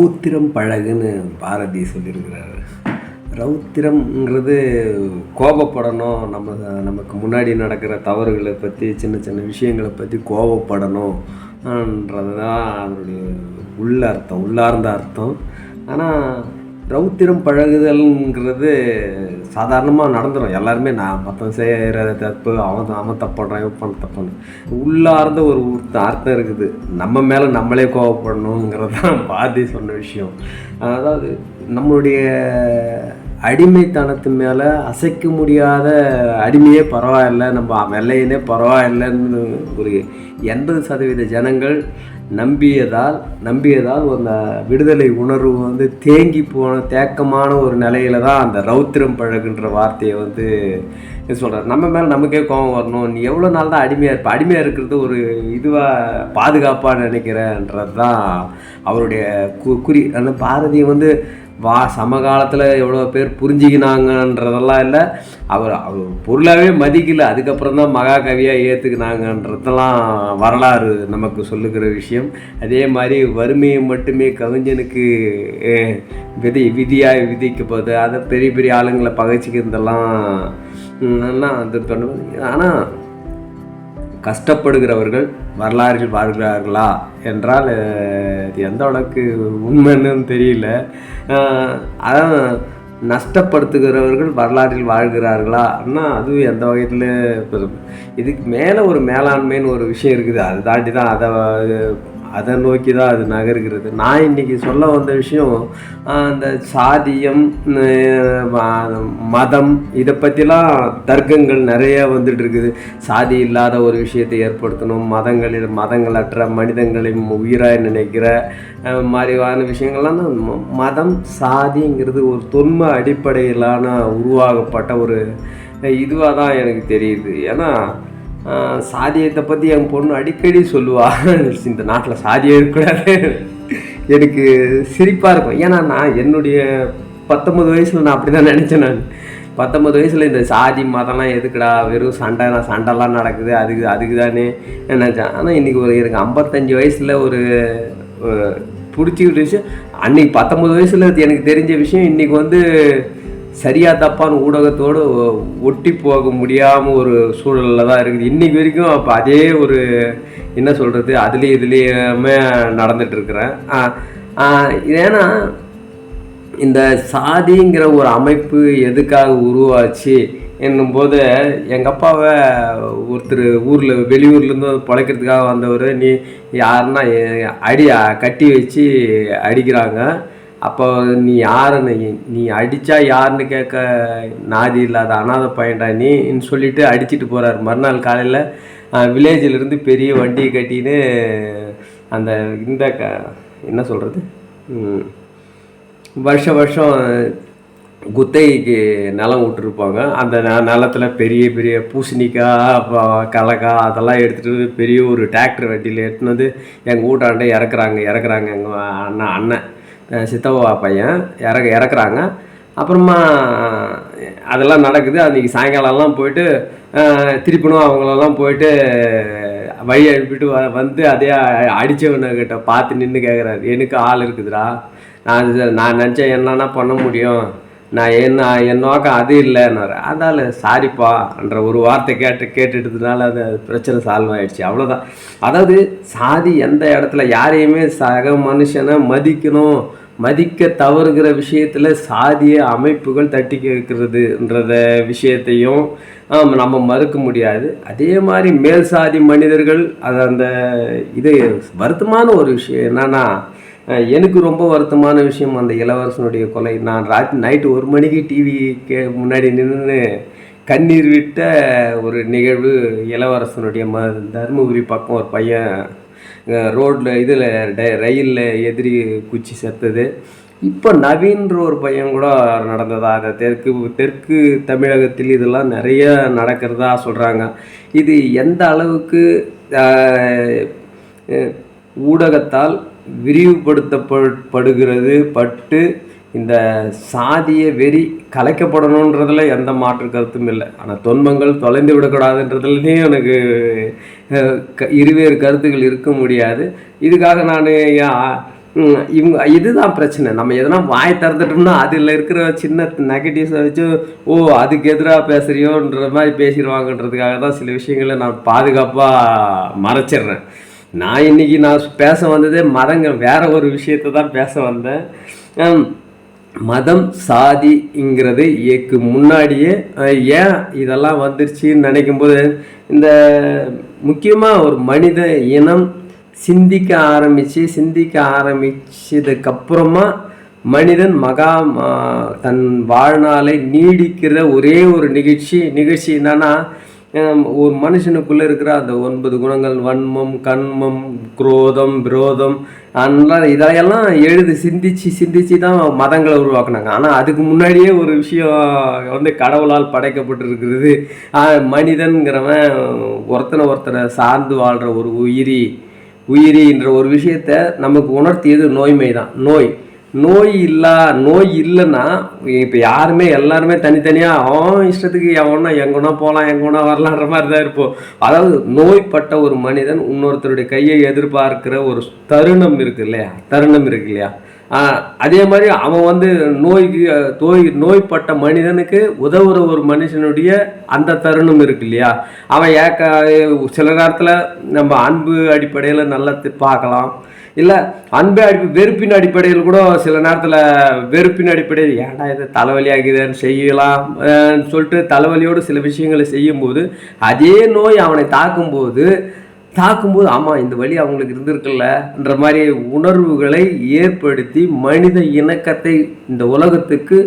ரௌத்திரம் பழகுன்னு பாரதி சொல்லியிருக்கிறாரு. ரௌத்திரம்ங்கிறது கோபப்படணும். நம்ம நமக்கு முன்னாடி நடக்கிற தவறுகளை பற்றி சின்ன சின்ன விஷயங்களை பற்றி கோபப்படணும்ன்றது தான் அதனுடைய உள்ள அர்த்தம் உள்ளார்ந்த அர்த்தம். ஆனால் ரௌத்திரம் பழகுதல்ங்கிறது சாதாரணமாக நடந்துடும் எல்லாருமே நான் மற்றவன் செய்கிற தப்பு அவன் அவன் தப்புறான் இவன் பண்ண தப்புன்னு. உள்ளார்ந்த ஒரு அர்த்தம் இருக்குது. நம்ம மேலே நம்மளே கோவப்படணுங்கிறது தான் பாரதி சொன்ன விஷயம். அதாவது நம்மளுடைய அடிமைத்தனத்து மேலே அசைக்க முடியாத அடிமையே பரவாயில்ல நம்ம வெள்ளையனே பரவாயில்லைன்னு ஒரு எண்பது சதவீத ஜனங்கள் நம்பியதால் நம்பியதால் அந்த விடுதலை உணர்வு வந்து தேங்கி போன தேக்கமான ஒரு நிலையில தான் அந்த ரௌத்திரம் பழகுன்ற வார்த்தையை வந்து சொல்கிறார் நம்ம மேலே நமக்கே கோபம் வரணும். நீ எவ்வளோ நாள் தான் அடிமையாக இருப்ப? அடிமையாக இருக்கிறது ஒரு இதுவாக பாதுகாப்பாக நினைக்கிறேன்றது தான் அவருடைய கு குறி அந்த பாரதியை வந்து வா சமகாலத்தில் எவ்வளோ பேர் புரிஞ்சுக்கினாங்கன்றதெல்லாம் இல்லை. அவர் அவர் பொருளாகவே மதிக்கல. அதுக்கப்புறம் தான் மகாகவியாக ஏற்றுக்கினாங்கன்றதெல்லாம் வரலாறு நமக்கு சொல்லுகிற விஷயம். அதே மாதிரி வறுமையை மட்டுமே கவிஞனுக்கு விதை விதி விதியாக விதிக்கப்போகுது அதை பெரிய பெரிய ஆளுங்களை பகைச்சிக்கிறதெல்லாம் எல்லாம் அது பண்ணுவது ஆனால் கஷ்டப்படுகிறவர்கள் வரலாறுகள் வாழ்கிறார்களா என்றால் அது எந்த அளவுக்கு உண்மைன்னு தெரியல. அதாவது நஷ்டப்படுத்துகிறவர்கள் வரலாற்றில் வாழ்கிறார்களா? ஆனால் அதுவும் எந்த வகையில் இதுக்கு மேலே ஒரு மேலாண்மைன்னு ஒரு விஷயம் இருக்குது. அதை தாண்டி தான் அதை அதை நோக்கி தான் அது நகர்கிறது. நான் இன்றைக்கி சொல்ல வந்த விஷயம் அந்த சாதியம் மதம் இதை பற்றிலாம் தர்க்கங்கள் நிறைய வந்துட்டு இருக்குது. சாதி இல்லாத ஒரு விஷயத்தை ஏற்படுத்தணும். மதங்களில் மதங்களற்ற மனிதங்களை உயிராக நினைக்கிற மாதிரியான விஷயங்கள்லாம் ம- மதம் சாதிங்கிறது ஒரு தொன்ம அடிப்படையிலான உருவாகப்பட்ட ஒரு இதுவாக தான் எனக்கு தெரியுது. ஏன்னா சாதியத்தை பற்றி என் பொண்ணு அடிக்கடி சொல்லுவா. இந்த நாட்டில் சாதியம் இருக்கக்கூடாது. எனக்கு சிரிப்பாக இருக்கும். ஏன்னா நான் என்னுடைய பத்தொம்பது வயசில் நான் அப்படி தான் நினச்சேன் நான். பத்தொம்பது வயசில் இந்த சாதி மதம்லாம் எதுக்குடா? வெறும் சண்டை சண்டைலாம் நடக்குது. அதுக்கு அதுக்கு தானே நினச்சேன். ஆனால் இன்றைக்கி ஒரு எனக்கு ஐம்பத்தஞ்சு வயசில் ஒரு ஒரு பிடிச்சிக்கிட்ட விஷயம் அன்றைக்கி பத்தொம்பது வயசில் எனக்கு தெரிஞ்ச விஷயம் இன்றைக்கி வந்து சரியா தப்பான ஊடகத்தோடு ஒட்டி போக முடியாமல் ஒரு சூழலில் தான் இருக்குது. இன்றைக்கி வரைக்கும் அப்போ அதே ஒரு என்ன சொல்கிறது அதுலேயும் இதுலேயுமே நடந்துகிட்ருக்குறேன் ஏன்னா இந்த சாதிங்கிற ஒரு அமைப்பு எதுக்காக உருவாச்சு என்னும்போது எங்கள் அப்பாவை ஒருத்தர் ஊரில் வெளியூர்லேருந்து பிழைக்கிறதுக்காக வந்தவர் நீ யாருன்னா அடி கட்டி வச்சு அடிக்கிறாங்க. அப்போ நீ யாருன்னு நீ அடித்தா யாருன்னு கேட்க நாதி இல்லாத அனாதை பையன்டா நீன்னு சொல்லிட்டு அடிச்சிட்டு போகிறார் மறுநாள் காலையில் வில்லேஜிலேருந்து பெரிய வண்டியை கட்டின்னு அந்த இந்த க என்ன சொல்கிறது வருஷ வருஷம் குத்தைக்கு நிலம் விட்டுருப்பாங்க. அந்த ந- நிலத்துல பெரிய பெரிய பூசணிக்காய் அப்புறம் அதெல்லாம் எடுத்துகிட்டு பெரிய ஒரு டிராக்டர் வண்டியில் எடுத்துன்னு வந்து எங்கள் வீட்டாண்ட இறக்குறாங்க இறக்குறாங்க எங்கள் அண்ணன் அண்ணன். சித்தப்பா பையன் இறக்க இறக்குறாங்க. அப்புறமா அதெல்லாம் நடக்குது. அன்றைக்கி சாயங்காலம்லாம் போயிட்டு திருப்பினும் அவங்களெல்லாம் போயிட்டு வழி அனுப்பிட்டு வ வந்து அதே அடித்தவனுக்கிட்ட பார்த்து நின்று கேட்குறாரு எனக்கு ஆள் இருக்குதுடா. நான் நான் நினச்சேன் என்னன்னா பண்ண முடியும். நான் என்ன என் நோக்கம் அது இல்லைன்னாரு. அதால் சாரிப்பான்ற ஒரு வார்த்தை கேட்டு கேட்டுட்டதுனால அது பிரச்சனை சால்வ் ஆயிடுச்சு. அவ்வளோதான் அதாவது சாதி எந்த இடத்துல யாரையுமே சக மனுஷனை மதிக்கணும். மதிக்க தவறுகிற விஷயத்தில் சாதிய அமைப்புகள் தட்டி கேட்கறதுன்றத விஷயத்தையும் நம்ம மறுக்க முடியாது. அதே மாதிரி மேல் சாதி மனிதர்கள் அது அந்த இது வருத்தமான ஒரு விஷயம் என்னன்னா எனக்கு ரொம்ப வருத்தமான விஷயம் அந்த இளவரசனுடைய கொலை. நான் ராத் நைட்டு ஒரு மணிக்கு டிவி கே முன்னாடி நின்று கண்ணீர் விட்ட ஒரு நிகழ்வு இளவரசனுடைய ம தருமபுரி பக்கம் ஒரு பையன் ரோட்டில் இதில் ரயிலில் எதிரி குச்சி செத்தது. இப்போ நவீன்ற ஒரு பையன் கூட நடந்ததா? அந்த தெற்கு தெற்கு தமிழகத்தில் இதெல்லாம் நிறைய நடக்கிறதா சொல்கிறாங்க இது எந்த அளவுக்கு ஊடகத்தால் விரிவுபடுத்தப்படுகிறது பட்டு இந்த சாதிய வெறி கலைக்கப்படணுன்றதுல எந்த மாற்று கருத்தும் இல்லை. ஆனால் துன்பங்கள் தொலைந்து விடக்கூடாதுன்றதுலையும் எனக்கு க- இருவேறு கருத்துக்கள் இருக்க முடியாது. இதுக்காக நான் இவங்க இதுதான் பிரச்சனை. நம்ம எதனா வாய் திறந்துட்டோம்னா அதில் இருக்கிற சின்ன நெகட்டிவ்ஸை வச்சு ஓ அதுக்கு எதிராக பேசுகிறியோன்ற மாதிரி பேசிடுவாங்கன்றதுக்காக தான் சில விஷயங்களை நான் பாதுகாப்பாக மறைச்சிடுறேன். நான் இன்றைக்கி நான் பேச வந்ததே மதங்கள். வேற ஒரு விஷயத்தை தான் பேச வந்தேன். மதம் சாதிங்கிறது ஏக்கு முன்னாடியே ஏன் இதெல்லாம் வந்துருச்சுன்னு நினைக்கும்போது இந்த முக்கியமாக ஒரு மனித இனம் சிந்திக்க ஆரம்பித்து சிந்திக்க ஆரம்பிச்சதுக்கப்புறமா மனிதன் மகா ம- தன் வாழ்நாளை நீடிக்கிற ஒரே ஒரு நிகழ்ச்சி நிகழ்ச்சி என்னன்னா ஒரு மனுஷனுக்குள்ளே இருக்கிற அந்த ஒன்பது குணங்கள் வன்மம் கண்மம் குரோதம் விரோதம் அதெல்லாம் இதையெல்லாம் எழுதி சிந்திச்சு சிந்திச்சு தான் மதங்களை உருவாக்குனாங்க. ஆனால் அதுக்கு முன்னாடியே ஒரு விஷயம் வந்து கடவுளால் படைக்கப்பட்டிருக்கிறது. மனிதன்கிறவன் ஒருத்தனை ஒருத்தனை சார்ந்து வாழ்கிற ஒரு உயிரி உயிரின்ற ஒரு விஷயத்த நமக்கு உணர்த்தியது நோய்மை தான் நோய். நோய் இல்லா நோய் இல்லைன்னா இப்போ யாருமே எல்லாருமே தனித்தனியாக அவன் இஷ்டத்துக்கு எவனா எங்கன்னா போகலாம் எங்கன்னா வரலான்ற மாதிரி தான் இருப்போம். அதாவது நோய்பட்ட ஒரு மனிதன் இன்னொருத்தருடைய கையை எதிர்பார்க்கிற ஒரு தருணம் இருக்கு இல்லையா? தருணம் இருக்கு இல்லையா? அதே மாதிரி அவன் வந்து நோய்க்கு நோய் நோய்பட்ட மனிதனுக்கு உதவுற ஒரு மனுஷனுடைய அந்த தருணம் இருக்கு இல்லையா? அவன் ஏக்க சில நேரத்தில் நம்ம அன்பு அடிப்படையில் நல்லா பார்க்கலாம். இல்லை அன்பே அடி வெறுப்பின் அடிப்படையில் கூட சில நேரத்தில் வெறுப்பின் அடிப்படையில் ஏன்டா இது தலைவலியாகுதுன்னு செய்யலாம் சொல்லிட்டு தலைவலியோடு சில விஷயங்களை செய்யும்போது அதே நோய் அவனை தாக்கும்போது தாக்கும்போது ஆமாம் இந்த வழி அவங்களுக்கு இருந்திருக்குல்லன்ற மாதிரி உணர்வுகளை ஏற்படுத்தி மனித இணக்கத்தை இந்த உலகத்துக்கு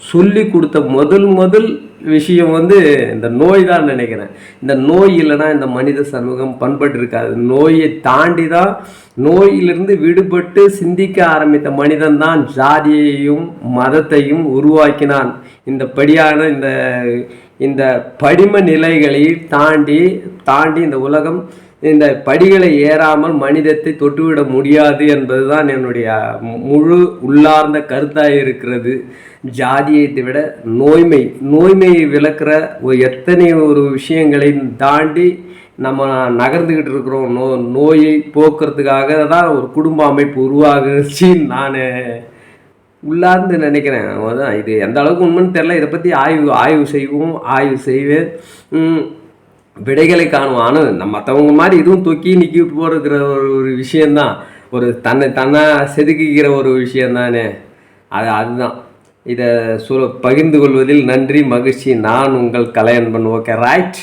சொல்லி கொடுத்த முதல் முதல் விஷயம் வந்து இந்த நோய் தான் நினைக்கிறேன். இந்த நோய் இல்லைன்னா இந்த மனித சமூகம் பண்பட்டு இருக்காது நோயை தாண்டி தான் நோயிலிருந்து விடுபட்டு சிந்திக்க ஆரம்பித்த மனிதன் தான் ஜாதியையும் மதத்தையும் உருவாக்கினான். இந்த படியான இந்த இந்த படிம நிலைகளை தாண்டி தாண்டி இந்த உலகம் இந்த படிகளை ஏறாமல் மனிதத்தை தொட்டுவிட முடியாது என்பதுதான் என்னுடைய முழு உள்ளார்ந்த கருத்தாக இருக்கிறது. ஜாதியை விட நோய்மை நோய்மையை விளக்குற ஒரு எத்தனை ஒரு விஷயங்களை தாண்டி நம்ம நகர்ந்துக்கிட்டு இருக்கிறோம். நோ நோயை போக்குறதுக்காக தான் ஒரு குடும்ப அமைப்பு உருவாகுச்சின்னு நான் உள்ளார்ந்து நினைக்கிறேன். அதான் இது எந்த அளவுக்கு உண்மைன்னு தெரில இதை பற்றி ஆய்வு ஆய்வு செய்வோம் ஆய்வு செய்வேன். விடைகளை காணுவோம். ஆனால் நம்ம மற்றவங்க மாதிரி இதுவும் தூக்கி நிற்கி போகிற ஒரு ஒரு விஷயந்தான் ஒரு தன்னை தன்னை செதுக்கிக்கிற ஒரு விஷயந்தானே அது அதுதான். இதை சு பகிர்ந்து கொள்வதில் நன்றி மகிழ்ச்சி. நான் உங்கள் கலையன்பன் ஓகே ரைட்